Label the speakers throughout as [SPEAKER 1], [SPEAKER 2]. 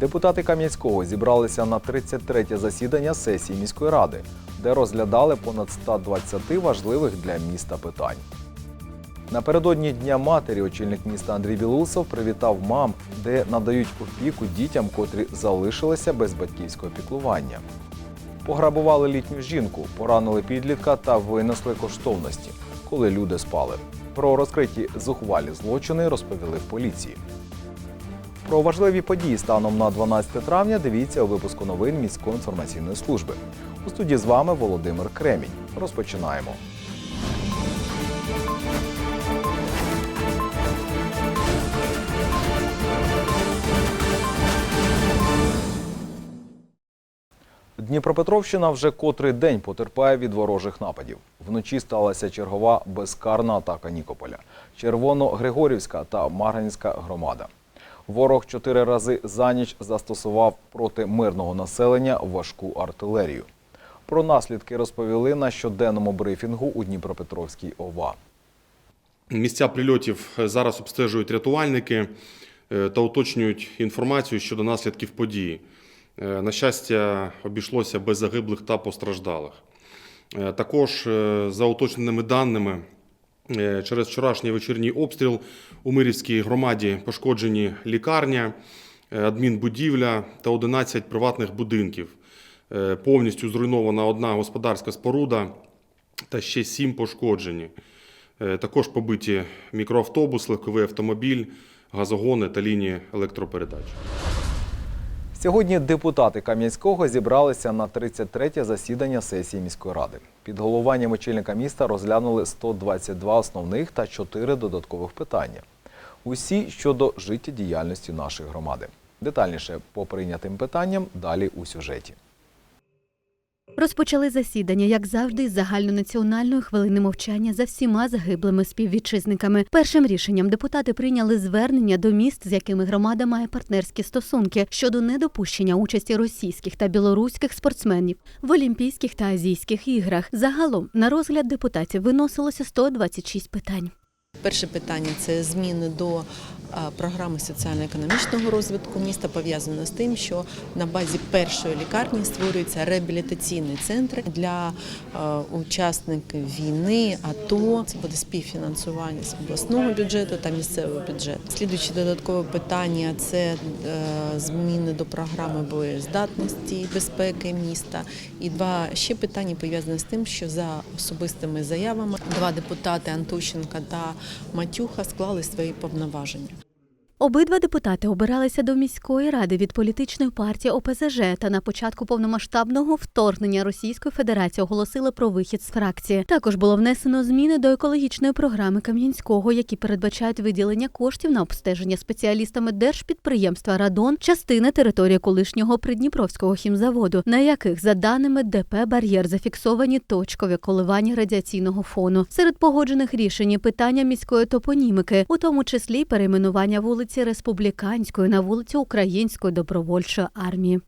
[SPEAKER 1] Депутати Кам'янського зібралися на 33-те засідання сесії міської ради, де розглядали понад 120 важливих для міста питань. Напередодні Дня матері очільник міста Андрій Білоусов привітав мам, де надають опіку дітям, котрі залишилися без батьківського піклування. Пограбували літню жінку, поранили підлітка та винесли коштовності, коли люди спали. Про розкриті зухвалі злочини розповіли в поліції. Про важливі події станом на 12 травня дивіться у випуску новин міської інформаційної служби. У студії з вами Володимир Кремінь. Розпочинаємо. Дніпропетровщина вже котрий день потерпає від ворожих нападів. Вночі сталася чергова безкарна атака Нікополя, Червоно-Григорівська та Марганська громада. Ворог чотири рази за ніч застосував проти мирного населення важку артилерію. Про наслідки розповіли на щоденному брифінгу у Дніпропетровській ОВА.
[SPEAKER 2] Місця прильотів зараз обстежують рятувальники е, та уточнюють інформацію щодо наслідків події. Е, На щастя, обійшлося без загиблих та постраждалих. Е, Також, за уточненими даними, через вчорашній вечірній обстріл у Мирівській громаді пошкоджені лікарня, е, адмінбудівля та 11 приватних будинків. Е, Повністю зруйнована одна господарська споруда та ще сім пошкоджені. Е, Також побиті мікроавтобус, легковий автомобіль, газогони та лінії електропередач.
[SPEAKER 1] Сьогодні депутати Кам'янського зібралися на 33-те засідання сесії міської ради. Під головуванням очільника міста розглянули 122 основних та 4 додаткових питання. Усі щодо життєдіяльності нашої громади. Детальніше по прийнятим питанням далі у сюжеті.
[SPEAKER 3] Розпочали засідання, як завжди, з загальнонаціональної хвилини мовчання за всіма загиблими співвітчизниками. Першим рішенням депутати прийняли звернення до міст, з якими громада має партнерські стосунки щодо недопущення участі російських та білоруських спортсменів в Олімпійських та Азійських іграх. Загалом на розгляд депутатів виносилося 126 питань.
[SPEAKER 4] Перше питання це зміни до програми соціально-економічного розвитку міста пов'язано з тим, що на базі першої лікарні створюється реабілітаційний центр для учасників війни, АТО. Це буде співфінансування з обласного бюджету та місцевого бюджету. Слідуюче додаткове питання це е, зміни до програми боєздатності і безпеки міста. І два ще питання пов'язані з тим, що за особистими заявами два депутати Антощенка та Матюха склали свої повноваження.
[SPEAKER 3] Обидва депутати обиралися до міської ради від політичної партії ОПЗЖ та на початку повномасштабного вторгнення Російської Федерації оголосили про вихід з фракції. Також було внесено зміни до екологічної програми Кам'янського, які передбачають виділення коштів на обстеження спеціалістами держпідприємства Радон частини території колишнього Придніпровського хімзаводу, на яких, за даними ДП Бар'єр, зафіксовані точкові коливання радіаційного фону. Серед погоджених рішень питання міської топонімики, у тому числі перейменування вулиці Республіканської на вулицю Української добровольчої армії.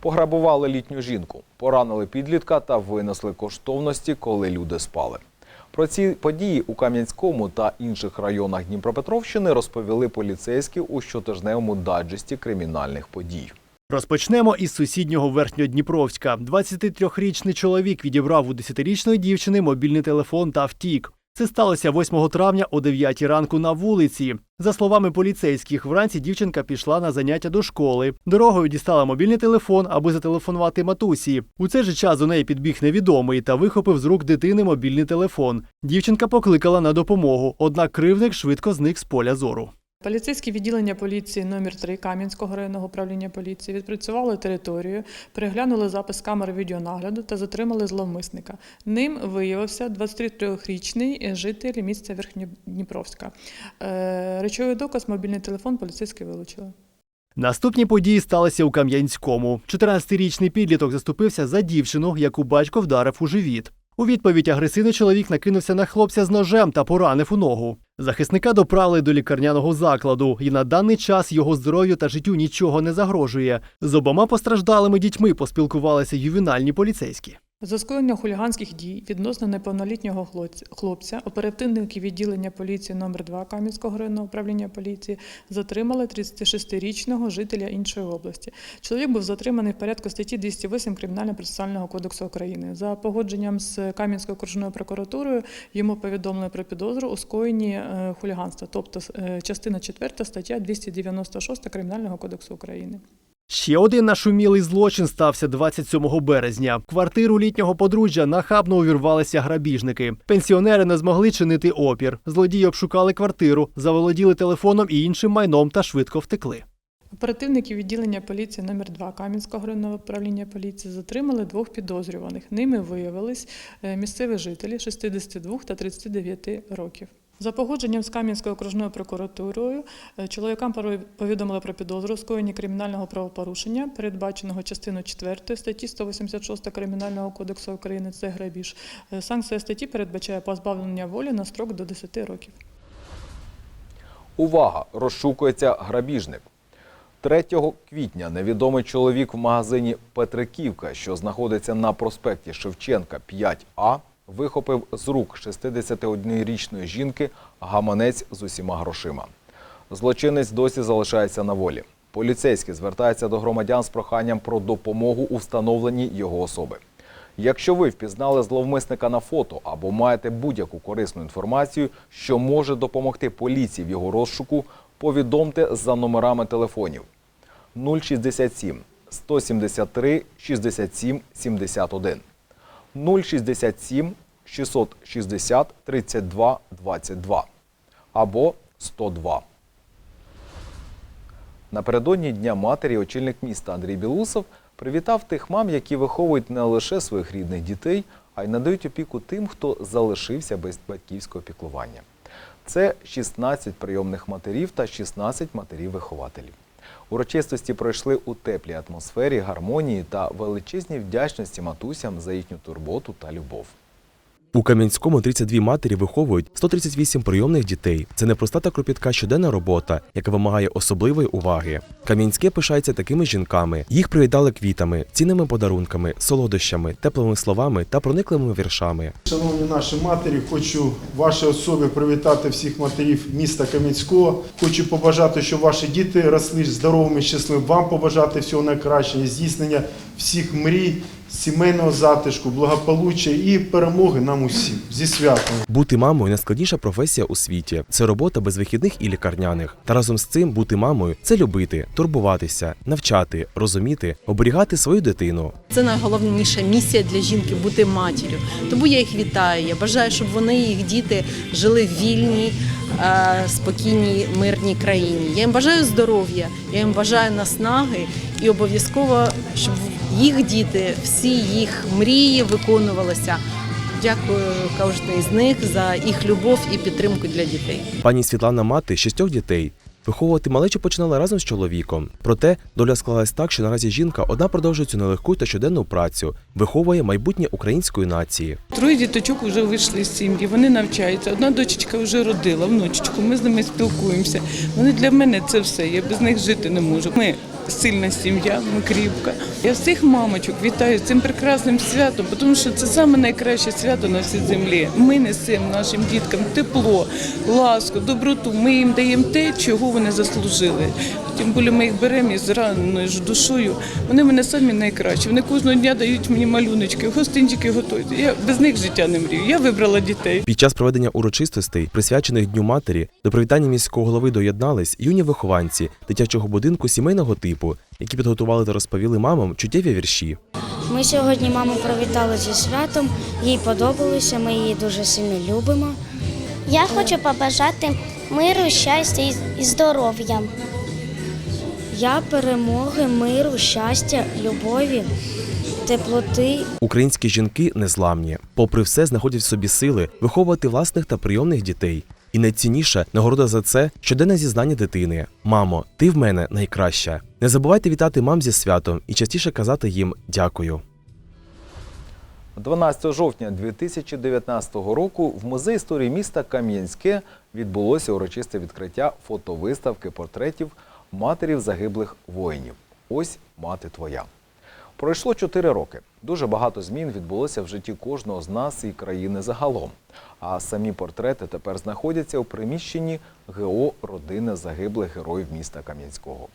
[SPEAKER 1] Пограбували літню жінку, поранили підлітка та винесли коштовності, коли люди спали. Про ці події у Кам'янському та інших районах Дніпропетровщини розповіли поліцейські у щотижневому даджесті кримінальних подій.
[SPEAKER 5] Розпочнемо із сусіднього Верхньодніпровська. 23-річний чоловік відібрав у 10-річної дівчини мобільний телефон та втік. Це сталося 8 травня о 9 ранку на вулиці. За словами поліцейських, вранці дівчинка пішла на заняття до школи. Дорогою дістала мобільний телефон, аби зателефонувати матусі. У цей же час до неї підбіг невідомий та вихопив з рук дитини мобільний телефон. Дівчинка покликала на допомогу, однак кривник швидко зник з поля зору.
[SPEAKER 6] Поліцейське відділення поліції номер 3 Кам'янського районного управління поліції відпрацювали територію, переглянули запис камери відеонагляду та затримали зловмисника. Ним виявився 23-річний житель міста Верхньодніпровська. Е, Речовий доказ, мобільний телефон поліцейські вилучили.
[SPEAKER 5] Наступні події сталися у Кам'янському. 14-річний підліток заступився за дівчину, яку батько вдарив у живіт. У відповідь агресивний чоловік накинувся на хлопця з ножем та поранив у ногу. Захисника доправили до лікарняного закладу, і на даний час його здоров'ю та життю нічого не загрожує. З обома постраждалими дітьми поспілкувалися ювенальні поліцейські.
[SPEAKER 6] За скоєння хуліганських дій відносно неповнолітнього хлопця- оперативники відділення поліції номер 2 Кам'янського районного управління поліції затримали 36-річного жителя іншої області. Чоловік був затриманий в порядку статті 208 Кримінально-процесуального кодексу України. За погодженням з Кам'янською окружною прокуратурою йому повідомили про підозру у скоєнні е, хуліганства, тобто е, частина 4 стаття 296 Кримінального кодексу України.
[SPEAKER 5] Ще один нашумілий злочин стався 27 березня. Квартиру літнього подружжя нахабно увірвалися грабіжники. Пенсіонери не змогли чинити опір. Злодії обшукали квартиру, заволоділи телефоном і іншим майном та швидко втекли.
[SPEAKER 6] Оперативники відділення поліції номер 2 Кам'янського районного управління поліції затримали двох підозрюваних. Ними виявились е, місцеві жителі 62 та 39 років. За погодженням з Кам'янською окружною прокуратурою е, чоловікам повідомили про підозру у скоєнні кримінального правопорушення, передбаченого частиною 4 статті 186 Кримінального кодексу України. Це грабіж. Е, Санкція статті передбачає позбавлення волі на строк до 10 років.
[SPEAKER 1] Увага! Розшукується грабіжник. 3 квітня невідомий чоловік в магазині Петриківка, що знаходиться на проспекті Шевченка 5А, вихопив з рук 61-річної жінки гаманець з усіма грошима. Злочинець досі залишається на волі. Поліцейський звертається до громадян з проханням про допомогу у встановленні його особи. Якщо ви впізнали зловмисника на фото або маєте будь-яку корисну інформацію, що може допомогти поліції в його розшуку, повідомте за номерами телефонів 067 173 67 71 067 660 32 22 або 102. Напередодні Дня матері очільник міста Андрій Білусов привітав тих мам, які виховують не лише своїх рідних дітей, а й надають опіку тим, хто залишився без батьківського піклування. Це 16 прийомних матерів та 16 матерів-вихователів. Урочистості пройшли у теплій атмосфері, гармонії та величезній вдячності матусям за їхню турботу та любов.
[SPEAKER 7] У Кам'янському 32 матері виховують 138 прийомних дітей. Це непроста та кропітка щоденна робота, яка вимагає особливої уваги. Кам'янське пишається такими жінками. Їх привітали квітами, цінними подарунками, солодощами, теплими словами та проникливими віршами.
[SPEAKER 8] Шановні наші матері, хочу в вашій особі привітати всіх матерів міста Кам'янського. Хочу побажати, щоб ваші діти росли здоровими, щасливими. Вам побажати всього найкращого, здійснення всіх мрій, сімейного затишку, благополуччя і перемоги нам усім зі святом.
[SPEAKER 7] Бути мамою найскладніша професія у світі. Це робота без вихідних і лікарняних. Та разом з цим бути мамою це любити, турбуватися, навчати, розуміти, оберігати свою дитину.
[SPEAKER 4] Це найголовніша місія для жінки бути матір'ю. Тому я їх вітаю. Я бажаю, щоб вони, і їх діти, жили в вільній, е, спокійній, мирній країні. Я їм бажаю здоров'я, я їм бажаю наснаги і обов'язково, щоб їх діти, всі їх мрії виконувалися. Дякую кожній з них за їх любов і підтримку для дітей.
[SPEAKER 7] Пані Світлана мати шістьох дітей. Виховувати малечу починала разом з чоловіком. Проте доля склалась так, що наразі жінка одна продовжує цю нелегку та щоденну працю, виховує майбутнє української нації.
[SPEAKER 9] Троє діточок вже вийшли з сім'ї, вони навчаються. Одна дочечка вже родила, внучечку, ми з ними спілкуємося. Вони для мене це все, я без них жити не можу. Ми сильна сім'я, ми кріпка. Я всіх мамочок вітаю цим прекрасним святом, тому що це саме найкраще свято на всій землі. Ми несемо нашим діткам тепло, ласку, доброту. Ми їм даємо те, чого вони заслужили. Тим більше ми їх беремо із раненою ж душою. Вони мене самі найкращі. Вони кожного дня дають мені малюночки, гостинчики готують. Я без них життя не мрію. Я вибрала дітей.
[SPEAKER 7] Під час проведення урочистостей, присвячених Дню матері, до привітання міського голови доєднались юні вихованці дитячого будинку сімейного типу, які підготували та розповіли мамам чуттєві вірші.
[SPEAKER 10] Ми сьогодні маму привітали зі святом. Їй подобалося, ми її дуже сильно любимо.
[SPEAKER 11] Я хочу побажати миру, щастя і- здоров'я.
[SPEAKER 10] Я перемоги, миру, щастя, любові, теплоти
[SPEAKER 7] Українські жінки незламні, попри все, знаходять в собі сили виховувати власних та прийомних дітей. І найцінніше нагорода за це щоденне зізнання дитини. Мамо, ти в мене найкраща. Не забувайте вітати мам зі святом і частіше казати їм дякую.
[SPEAKER 1] 12 жовтня 2019 року в музеї історії міста Кам'янське відбулося урочисте відкриття фотовиставки портретів матерів загиблих воїнів. Ось мати твоя. Пройшло 4 роки. Дуже багато змін відбулося в житті кожного з нас і країни загалом. А самі портрети тепер знаходяться у приміщенні ГО родини загиблих героїв міста Кам'янського.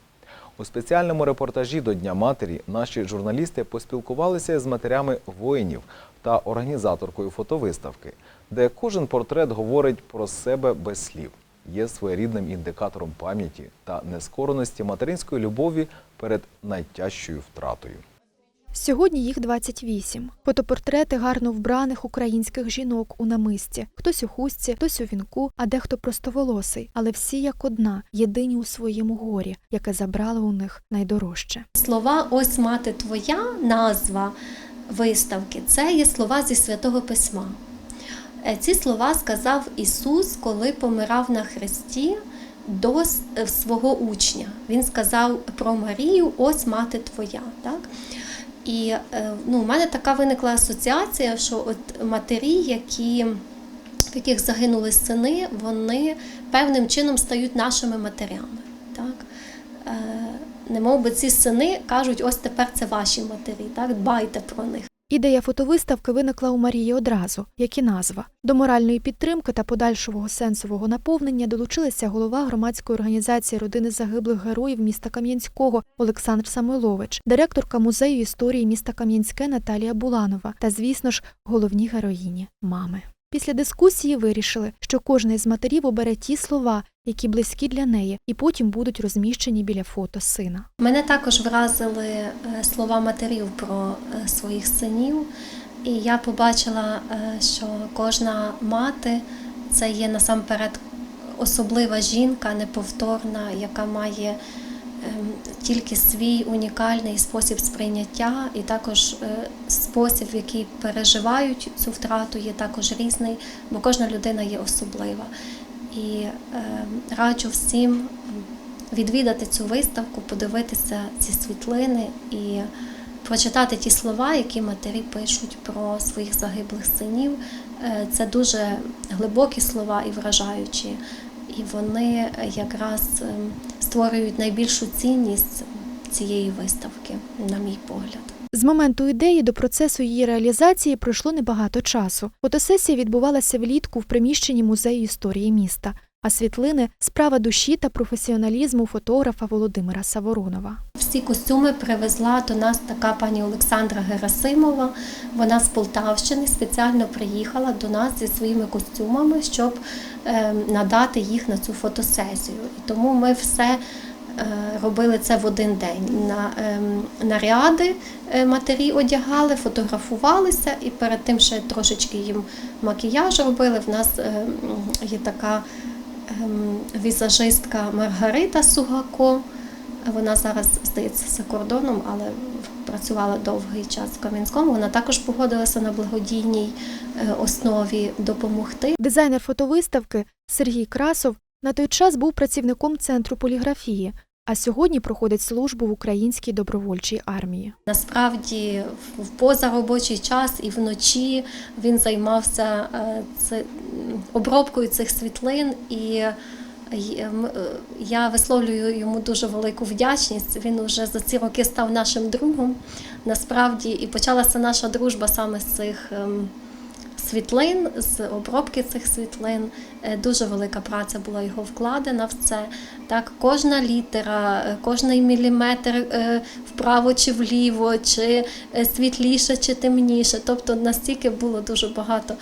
[SPEAKER 1] У спеціальному репортажі до Дня матері наші журналісти поспілкувалися з матерями воїнів та організаторкою фотовиставки, де кожен портрет говорить про себе без слів, є своєрідним індикатором пам'яті та нескореності материнської любові перед найтяжчою втратою.
[SPEAKER 12] Сьогодні їх 28. Фотопортрети гарно вбраних українських жінок у намисті. Хтось у хустці, хтось у вінку, а дехто простоволосий. Але всі як одна, єдині у своєму горі, яке забрало у них найдорожче.
[SPEAKER 13] Слова Ось мати твоя назва виставки це є слова зі святого письма. Е, Ці слова сказав Ісус, коли помирав на хресті до е, свого учня. Він сказав про Марію, ось мати твоя. Так? І е, ну, у мене така виникла асоціація, що от матері, які, в яких загинули сини, вони певним чином стають нашими матерями. Так? Е, немов би ці сини кажуть, ось тепер це ваші матері, так? дбайте про них.
[SPEAKER 12] Ідея фотовиставки виникла у Марії одразу, як і назва. До моральної підтримки та подальшого сенсового наповнення долучилася голова громадської організації родини загиблих героїв міста Кам'янського Олександр Самойлович, директорка музею історії міста Кам'янське Наталія Буланова та, звісно ж, головні героїні мами. Після дискусії вирішили, що кожна із матерів обере ті слова, які близькі для неї, і потім будуть розміщені біля фото сина.
[SPEAKER 13] Мене також вразили е, слова матерів про е, своїх синів, і я побачила, е, що кожна мати це є насамперед особлива жінка, неповторна, яка має тільки свій унікальний спосіб сприйняття, і також е, спосіб, в який переживають цю втрату, є також різний, бо кожна людина є особлива. І е, раджу всім відвідати цю виставку, подивитися ці світлини і прочитати ті слова, які матері пишуть про своїх загиблих синів. Е, Це дуже глибокі слова і вражаючі, і вони якраз ем, створюють найбільшу цінність цієї виставки, на мій погляд.
[SPEAKER 12] З моменту ідеї до процесу її реалізації пройшло небагато часу. Фотосесія відбувалася влітку в приміщенні музею історії міста. А світлини справа душі та професіоналізму фотографа Володимира Саворонова.
[SPEAKER 13] Всі костюми привезла до нас така пані Олександра Герасимова. Вона з Полтавщини спеціально приїхала до нас зі своїми костюмами, щоб е, надати їх на цю фотосесію. І тому ми все е, робили це в один день. На ем, наряди е, матері одягали, фотографувалися, і перед тим ще трошечки їм макіяж робили. В нас е, є така ем, візажистка Маргарита Сугако. Вона зараз здається за кордоном, але працювала довгий час в Кам'янському. Вона також погодилася на благодійній е, основі допомогти.
[SPEAKER 12] Дизайнер фотовиставки Сергій Красов на той час був працівником центру поліграфії, а сьогодні проходить службу в українській добровольчій армії.
[SPEAKER 13] Насправді, в позаробочий час і вночі він займався це- обробкою цих світлин і. М, е, Я висловлюю йому дуже велику вдячність. Він вже за ці роки став нашим другом. Насправді, і почалася наша дружба саме з цих ем, світлин, з обробки цих світлин. Е, Дуже велика праця була його вкладена в це. Так, кожна літера, е, кожний міліметр е, вправо чи вліво, чи е, світліше, чи темніше. Тобто настільки було дуже багато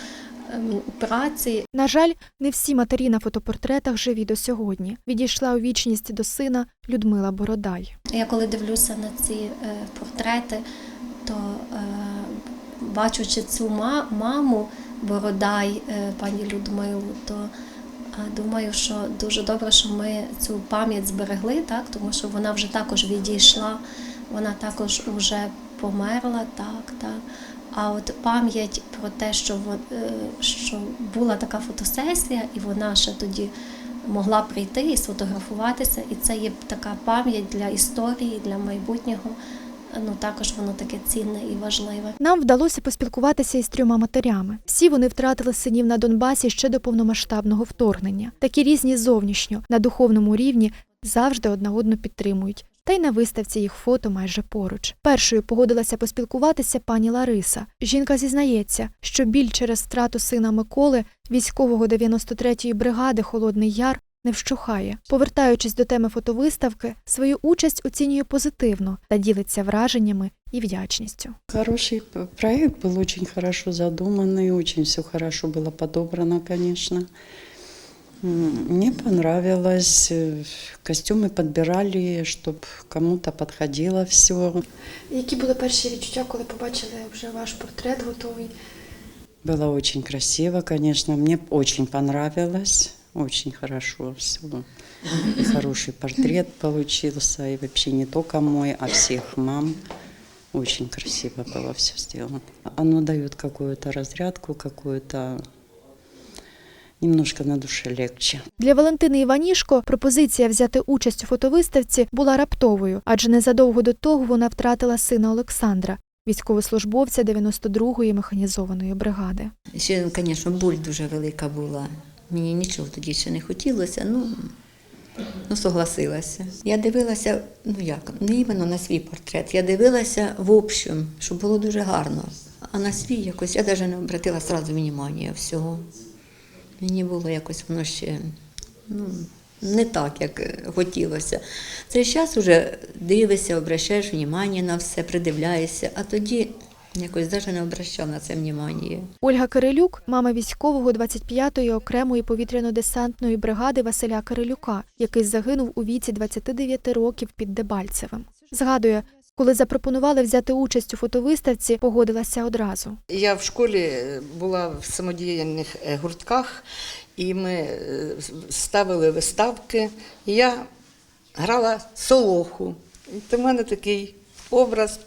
[SPEAKER 13] праці.
[SPEAKER 12] На жаль, не всі матері на фотопортретах живі до сьогодні. Відійшла у вічність до сина Людмила Бородай.
[SPEAKER 13] Я коли дивлюся на ці е, портрети, то е, бачучи цю ма- маму Бородай, е, пані Людмилу, то думаю, що дуже добре, що ми цю пам'ять зберегли, так, тому що вона вже також відійшла, вона також вже померла, так, так. А от пам'ять про те, що, е, що була така фотосесія, і вона ще тоді могла прийти і сфотографуватися, і це є така пам'ять для історії, для майбутнього. Ну також воно таке цінне і важливе.
[SPEAKER 12] Нам вдалося поспілкуватися із трьома матерями. Всі вони втратили синів на Донбасі ще до повномасштабного вторгнення. Такі різні зовнішньо, на духовному рівні завжди одна одну підтримують та й на виставці їх фото майже поруч. Першою погодилася поспілкуватися пані Лариса. Жінка зізнається, що біль через втрату сина Миколи, військового 93-ї бригади Холодний Яр, не вщухає. Повертаючись до теми фотовиставки, свою участь оцінює позитивно та ділиться враженнями і вдячністю.
[SPEAKER 14] Хороший п- проект был очень хорошо задуманный, очень все хорошо было подобрано, конечно. М, Мне понравилось. э, Костюмы подбирали, чтобы кому-то подходило все.
[SPEAKER 12] Які були перші відчуття, коли побачили вже ваш портрет готовий?
[SPEAKER 14] Было очень красиво, конечно. Мне очень понравилось. Очень хорошо все. Хороший портрет получился. И вообще не только мой, а всех мам. Очень красиво было все сделано. Оно дает какую-то разрядку, какую-то немножко на душе легче.
[SPEAKER 12] Для Валентини Іванішко пропозиція взяти участь у фотовиставці була раптовою, адже незадовго до того вона втратила сина Олександра, військовослужбовця 92-ї механізованої бригади.
[SPEAKER 15] Ще, звісно, боль дуже велика була. Мені нічого тоді ще не хотілося, ну, ну согласилася. Я дивилася, ну як, не іменно на свій портрет, я дивилася в общем, щоб було дуже гарно. А на свій якось я навіть не обратила сразу внимання всього. Мені було якось воно ще ну, не так, як хотілося. Цей час вже дивишся, обращаєш внимання на все, придивляєшся, а тоді якось навіть не обращав на це внимання.
[SPEAKER 12] Ольга Кирилюк, мама військового 25-ї окремої повітряно-десантної бригади Василя Кирилюка, який загинув у віці 29 років під Дебальцевим. Згадує, коли запропонували взяти участь у фотовиставці, погодилася одразу.
[SPEAKER 16] Я в школі була в самодіяльних е, гуртках, і ми е, ставили виставки. Я грала солоху. І в мене такий образ,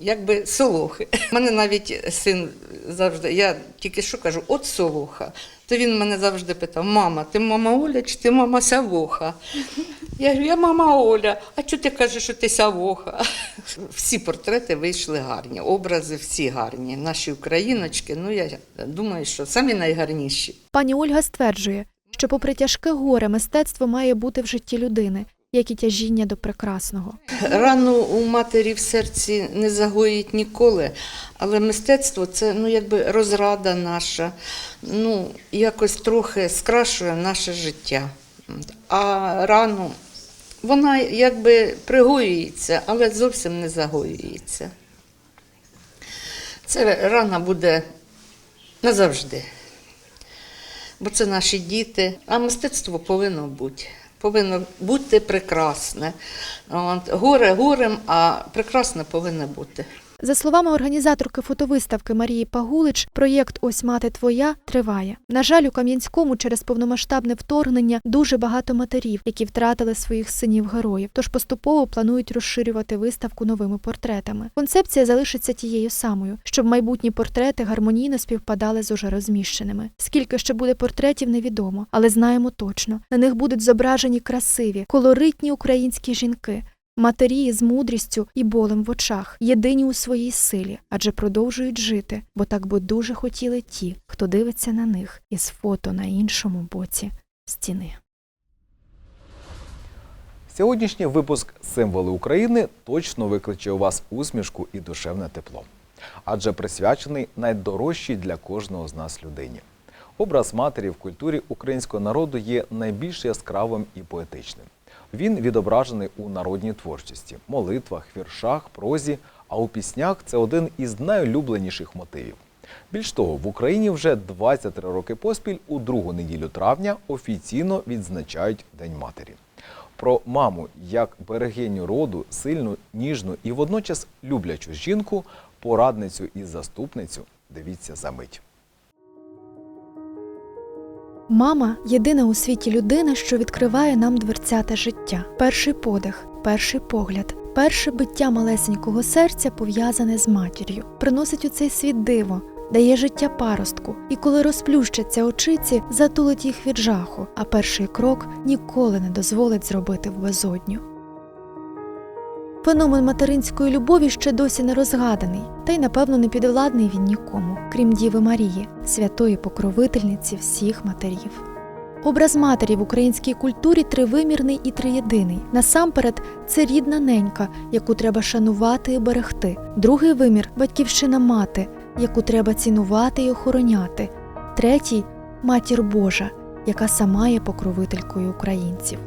[SPEAKER 16] якби солохи. У мене навіть син завжди, я тільки що кажу, от солоха. То він мене завжди питав: мама, ти мама Оля чи ти мама Савоха? Я говорю, я мама Оля, а чого ти кажеш, що ти Савоха? Всі портрети вийшли гарні, образи всі гарні. Наші україночки, ну я думаю, що самі найгарніші.
[SPEAKER 12] Пані Ольга стверджує, що, попри тяжке горе, мистецтво має бути в житті людини, як і тяжіння до прекрасного.
[SPEAKER 16] Рану у матері в серці не загоїть ніколи, але мистецтво це ну, якби розрада наша, ну, якось трохи скрашує наше життя. А рану вона якби пригоюється, але зовсім не загоюється. Це рана буде назавжди. Бо це наші діти, а мистецтво повинно бути. Повинно бути прекрасне. От, горе горем, а прекрасне повинно бути.
[SPEAKER 12] За словами організаторки фотовиставки Марії Пагулич, проєкт Ось мати твоя триває. На жаль, у Кам'янському через повномасштабне вторгнення дуже багато матерів, які втратили своїх синів героїв. Тож поступово планують розширювати виставку новими портретами. Концепція залишиться тією самою, щоб майбутні портрети гармонійно співпадали з уже розміщеними. Скільки ще буде портретів, невідомо, але знаємо точно. На них будуть зображені красиві, колоритні українські жінки. Матері з мудрістю і болем в очах, єдині у своїй силі, адже продовжують жити, бо так би дуже хотіли ті, хто дивиться на них із фото на іншому боці стіни.
[SPEAKER 1] Сьогоднішній випуск Символи України точно викличе у вас усмішку і душевне тепло, адже присвячений найдорожчій для кожного з нас людині. Образ матері в культурі українського народу є найбільш яскравим і поетичним. Він відображений у народній творчості, молитвах, віршах, прозі, а у піснях це один із найулюбленіших мотивів. Більш того, в Україні вже 23 роки поспіль у другу неділю травня офіційно відзначають День матері. Про маму як берегиню роду, сильну, ніжну і водночас люблячу жінку, порадницю і заступницю. Дивіться за мить.
[SPEAKER 12] Мама єдина у світі людина, що відкриває нам дверцята життя. Перший подих, перший погляд, перше биття малесенького серця пов'язане з матір'ю, приносить у цей світ диво, дає життя паростку, і коли розплющаться очиці, затулить їх від жаху, а перший крок ніколи не дозволить зробити в безодню. Феномен материнської любові ще досі не розгаданий, та й, напевно, не підвладний він нікому, крім Діви Марії, святої покровительниці всіх матерів. Образ матері в українській культурі тривимірний і триєдиний. Насамперед, це рідна ненька, яку треба шанувати і берегти. Другий вимір батьківщина мати, яку треба цінувати і охороняти. Третій матір Божа, яка сама є покровителькою українців.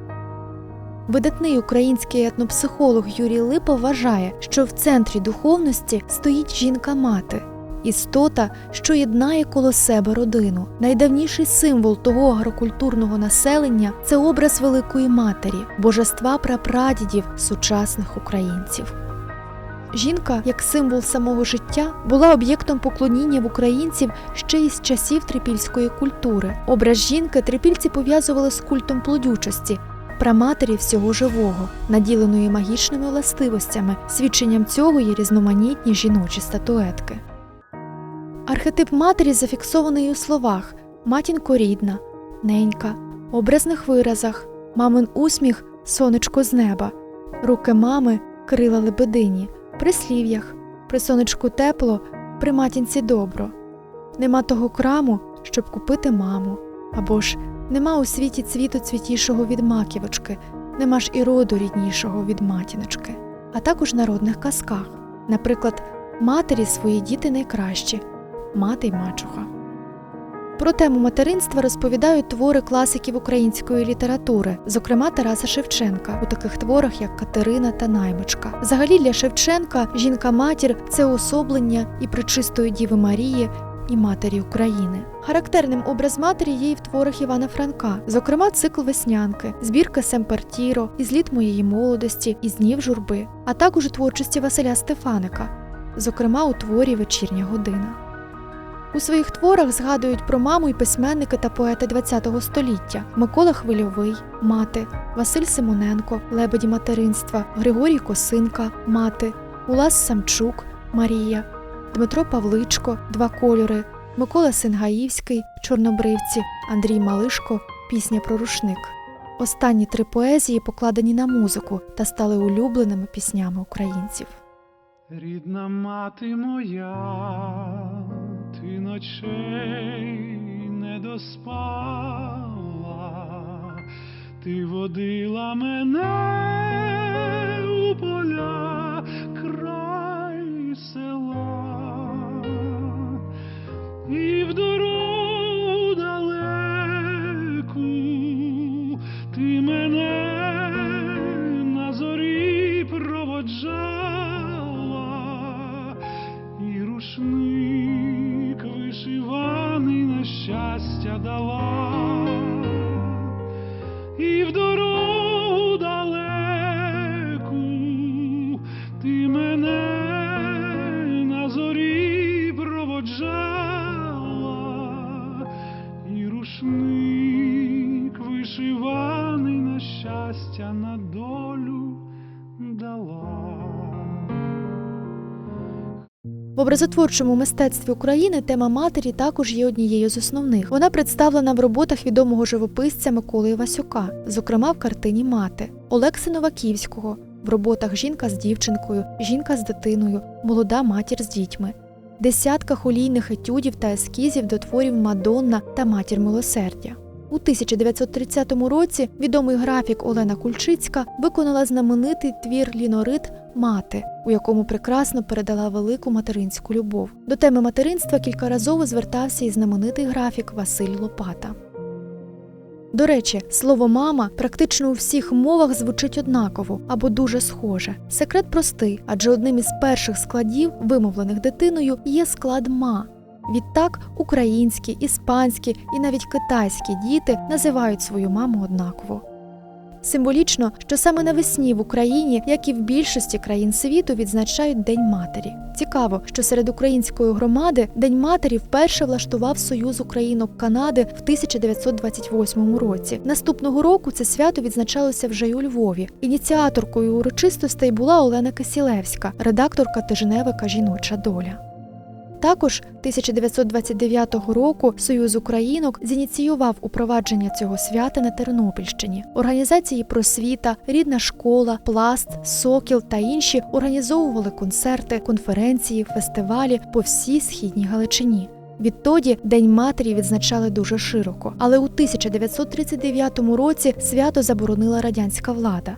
[SPEAKER 12] Видатний український етнопсихолог Юрій Липа вважає, що в центрі духовності стоїть жінка-мати, істота, що єднає коло себе родину. Найдавніший символ того агрокультурного населення це образ Великої Матері, божества прапрадідів сучасних українців. Жінка, як символ самого життя, була об'єктом поклоніння в українців ще із часів трипільської культури. Образ жінки трипільці пов'язували з культом плодючості, праматері всього живого, наділеної магічними властивостями. Свідченням цього є різноманітні жіночі статуетки. Архетип матері зафіксований у словах матінко рідна, ненька, образних виразах, мамин усміх сонечко з неба, руки мами крила лебедині, прислів'ях, при сонечку тепло, при матінці добро. Нема того краму, щоб купити маму, або ж нема у світі цвіту цвітішого від маківочки, нема ж і роду ріднішого від матіночки, а також народних казках, наприклад, матері свої діти найкращі, мати й мачуха. Про тему материнства розповідають твори класиків української літератури, зокрема Тараса Шевченка, у таких творах як Катерина та Наймичка. Взагалі для Шевченка жінка-матір це уособлення і пречистої Діви Марії, і матері України. Характерним образ матері є і в творах Івана Франка, зокрема цикл веснянки, збірка Семпартіро, із літ моєї молодості, із днів журби, а також у творчості Василя Стефаника, зокрема у творі Вечірня година. У своїх творах згадують про маму і письменники та поети ХХ століття Микола Хвильовий, мати, Василь Симоненко, лебеді материнства, Григорій Косинка, мати, Улас Самчук, Марія, Дмитро Павличко, Два кольори, Микола Сингаївський, Чорнобривці, Андрій Малишко, Пісня про рушник. Останні три поезії покладені на музику та стали улюбленими піснями українців.
[SPEAKER 17] Рідна мати моя, ти ночей не доспала, ти водила мене у поля край села, і в дорогу
[SPEAKER 12] образотворчому мистецтві України тема матері також є однією з основних. Вона представлена в роботах відомого живописця Миколи Івасюка, зокрема в картині Мати Олекси Новаківського, в роботах Жінка з дівчинкою, Жінка з дитиною, Молода матір з дітьми, десятках олійних етюдів та ескізів до творів Мадонна та Матір милосердя. У 1930 році відомий графік Олена Кульчицька виконала знаменитий твір Лінорит Мати, у якому прекрасно передала велику материнську любов. До теми материнства кількаразово звертався і знаменитий графік Василь Лопата. До речі, слово мама практично у всіх мовах звучить однаково або дуже схоже. Секрет простий, адже одним із перших складів, вимовлених дитиною, є склад ма. Відтак українські, іспанські і навіть китайські діти називають свою маму однаково. Символічно, що саме навесні в Україні, як і в більшості країн світу, відзначають День матері. Цікаво, що серед української громади День матері вперше влаштував Союз Українок Канади в 1928 році. Наступного року це свято відзначалося вже й у Львові. Ініціаторкою урочистостей була Олена Кисілевська, редакторка тижневика Жіноча доля. Також 1929 року Союз Українок зініціював упровадження цього свята на Тернопільщині. Організації просвіта, рідна школа, пласт, сокіл та інші організовували концерти, конференції, фестивалі по всій східній Галичині. Відтоді День матері відзначали дуже широко, але у 1939 році свято заборонила радянська влада.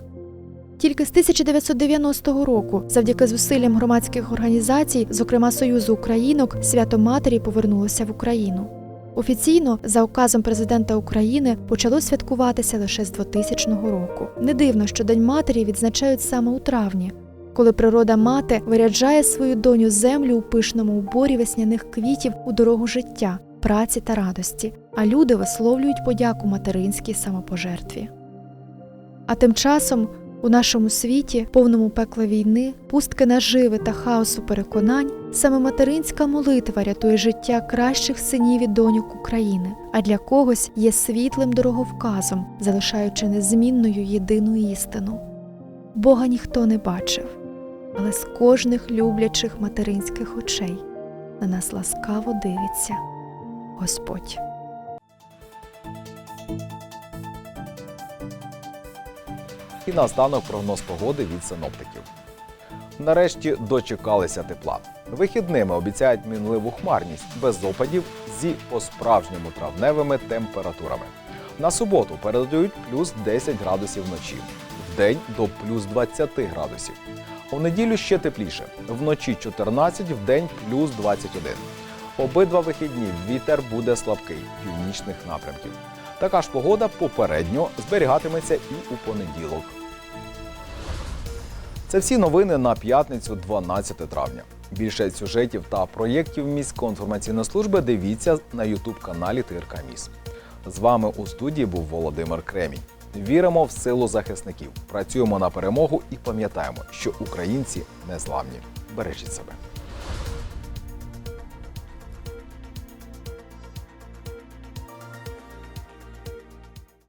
[SPEAKER 12] Тільки з 1990 року, завдяки зусиллям громадських організацій, зокрема Союзу Українок, свято матері повернулося в Україну. Офіційно, за указом президента України, почало святкуватися лише з 2000 року. Не дивно, що День матері відзначають саме у травні, коли природа мати виряджає свою доню землю у пишному уборі весняних квітів у дорогу життя, праці та радості, а люди висловлюють подяку материнській самопожертві. А тим часом у нашому світі, повному пекла війни, пустки наживи та хаосу переконань, саме материнська молитва рятує життя кращих синів і доньок України, а для когось є світлим дороговказом, залишаючи незмінною єдину істину. Бога ніхто не бачив, але з кожних люблячих материнських очей на нас ласкаво дивиться Господь.
[SPEAKER 1] І наостанок прогноз погоди від синоптиків. Нарешті дочекалися тепла. Вихідними обіцяють мінливу хмарність без опадів зі по-справжньому травневими температурами. На суботу передають плюс 10 градусів вночі, вдень до плюс 20 градусів. У неділю ще тепліше. Вночі 14, вдень плюс 21. Обидва вихідні вітер буде слабкий північних напрямків. Така ж погода попередньо зберігатиметься і у понеділок. Це всі новини на п'ятницю, 12 травня. Більше сюжетів та проєктів міської інформаційної служби дивіться на Ютуб каналі ТРК Міс. З вами у студії був Володимир Кремінь. Віримо в силу захисників, працюємо на перемогу і пам'ятаємо, що українці незламні. Бережіть себе.